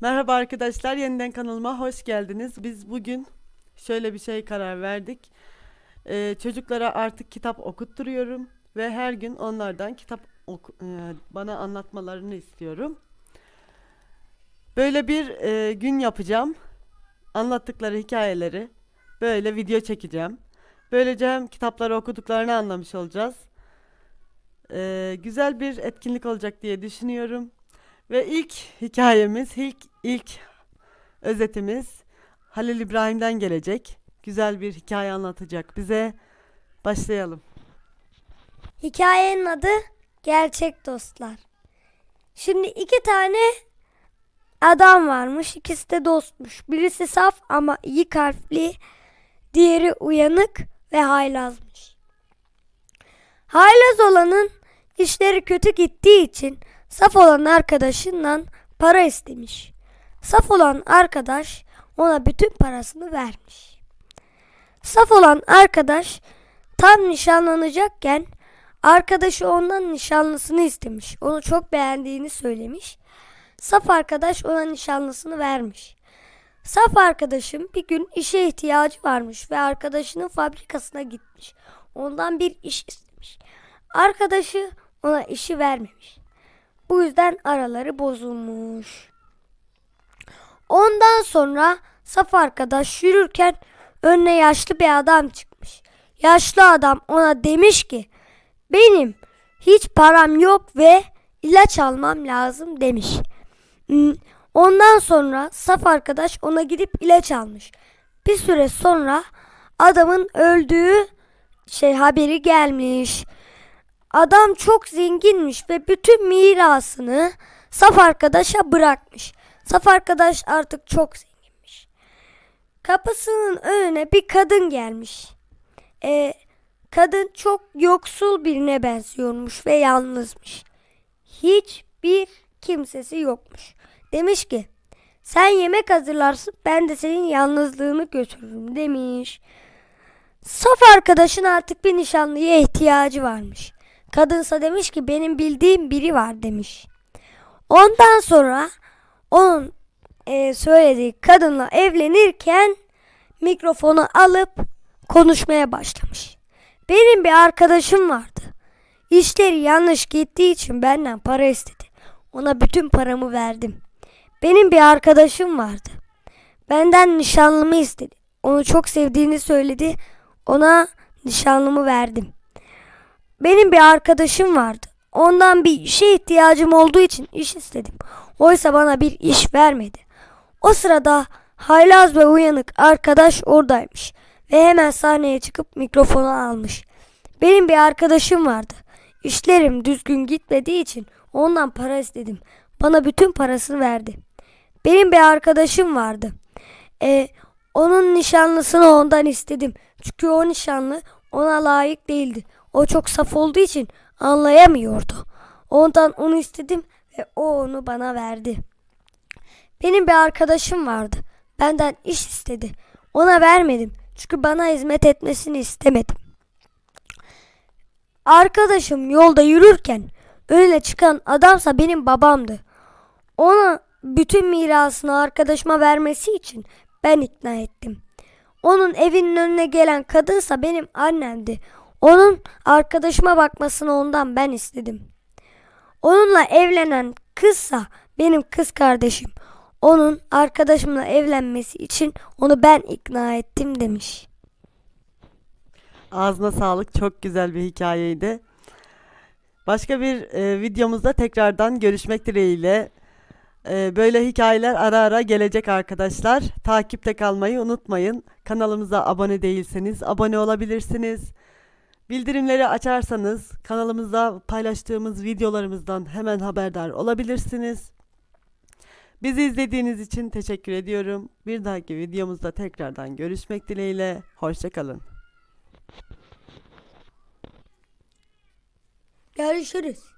Merhaba arkadaşlar, yeniden kanalıma hoş geldiniz. Biz bugün şöyle bir şey karar verdik. Ee, çocuklara artık kitap okutturuyorum ve her gün onlardan kitap oku- e, bana anlatmalarını istiyorum. Böyle bir e, gün yapacağım. Anlattıkları hikayeleri böyle video çekeceğim. Böylece hem kitapları okuduklarını anlamış olacağız. Ee, güzel bir etkinlik olacak diye düşünüyorum. Ve ilk hikayemiz, ilk ilk özetimiz Halil İbrahim'den gelecek. Güzel bir hikaye anlatacak bize. Başlayalım. Hikayenin adı Gerçek Dostlar. Şimdi iki tane adam varmış. İkisi de dostmuş. Birisi saf ama iyi kalpli. Diğeri uyanık ve haylazmış. Haylaz olanın işleri kötü gittiği için saf olan arkadaşından para istemiş. Saf olan arkadaş ona bütün parasını vermiş. Saf olan arkadaş tam nişanlanacakken arkadaşı ondan nişanlısını istemiş. Onu çok beğendiğini söylemiş. Saf arkadaş ona nişanlısını vermiş. Saf arkadaşım bir gün işe ihtiyacı varmış ve arkadaşının fabrikasına gitmiş. Ondan bir iş istemiş. Arkadaşı ona işi vermemiş. Bu yüzden araları bozulmuş. Ondan sonra saf arkadaş yürürken önüne yaşlı bir adam çıkmış. Yaşlı adam ona demiş ki benim hiç param yok ve ilaç almam lazım demiş. Hmm, Ondan sonra saf arkadaş ona gidip ilaç almış. Bir süre sonra adamın öldüğü şey haberi gelmiş. Adam çok zenginmiş ve bütün mirasını saf arkadaşa bırakmış. Saf arkadaş artık çok zenginmiş. Kapısının önüne bir kadın gelmiş. E, kadın çok yoksul birine benziyormuş ve yalnızmış. Hiçbir kimsesi yokmuş. Demiş ki sen yemek hazırlarsın ben de senin yalnızlığını götürürüm demiş. Saf arkadaşın artık bir nişanlıya ihtiyacı varmış. Kadınsa demiş ki benim bildiğim biri var demiş. Ondan sonra onun e, söylediği kadınla evlenirken mikrofonu alıp konuşmaya başlamış. Benim bir arkadaşım vardı. İşleri yanlış gittiği için benden para istedi. Ona bütün paramı verdim. Benim bir arkadaşım vardı. Benden nişanlımı istedi. Onu çok sevdiğini söyledi. Ona nişanlımı verdim. Benim bir arkadaşım vardı. Ondan bir işe ihtiyacım olduğu için iş istedim. Oysa bana bir iş vermedi. O sırada haylaz ve uyanık arkadaş oradaymış ve hemen sahneye çıkıp mikrofonu almış. Benim bir arkadaşım vardı. İşlerim düzgün gitmediği için ondan para istedim. Bana bütün parasını verdi. Benim bir arkadaşım vardı. E, onun nişanlısını ondan istedim. Çünkü o nişanlı ona layık değildi. O çok saf olduğu için anlayamıyordu. Ondan onu istedim ve o onu bana verdi. Benim bir arkadaşım vardı. Benden iş istedi. Ona vermedim. Çünkü bana hizmet etmesini istemedim. Arkadaşım yolda yürürken önüne çıkan adamsa benim babamdı. Ona bütün mirasını arkadaşıma vermesi için ben ikna ettim. Onun evinin önüne gelen kadınsa benim annemdi. Onun arkadaşıma bakmasını ondan ben istedim. Onunla evlenen kızsa benim kız kardeşim. Onun arkadaşımla evlenmesi için onu ben ikna ettim demiş. Ağzına sağlık. Çok güzel bir hikayeydi. Başka bir e, videomuzda tekrardan görüşmek dileğiyle. E, böyle hikayeler ara ara gelecek arkadaşlar. Takipte kalmayı unutmayın. Kanalımıza abone değilseniz abone olabilirsiniz. Bildirimleri açarsanız kanalımızda paylaştığımız videolarımızdan hemen haberdar olabilirsiniz. Bizi izlediğiniz için teşekkür ediyorum. Bir dahaki videomuzda tekrardan görüşmek dileğiyle. Hoşçakalın. Görüşürüz.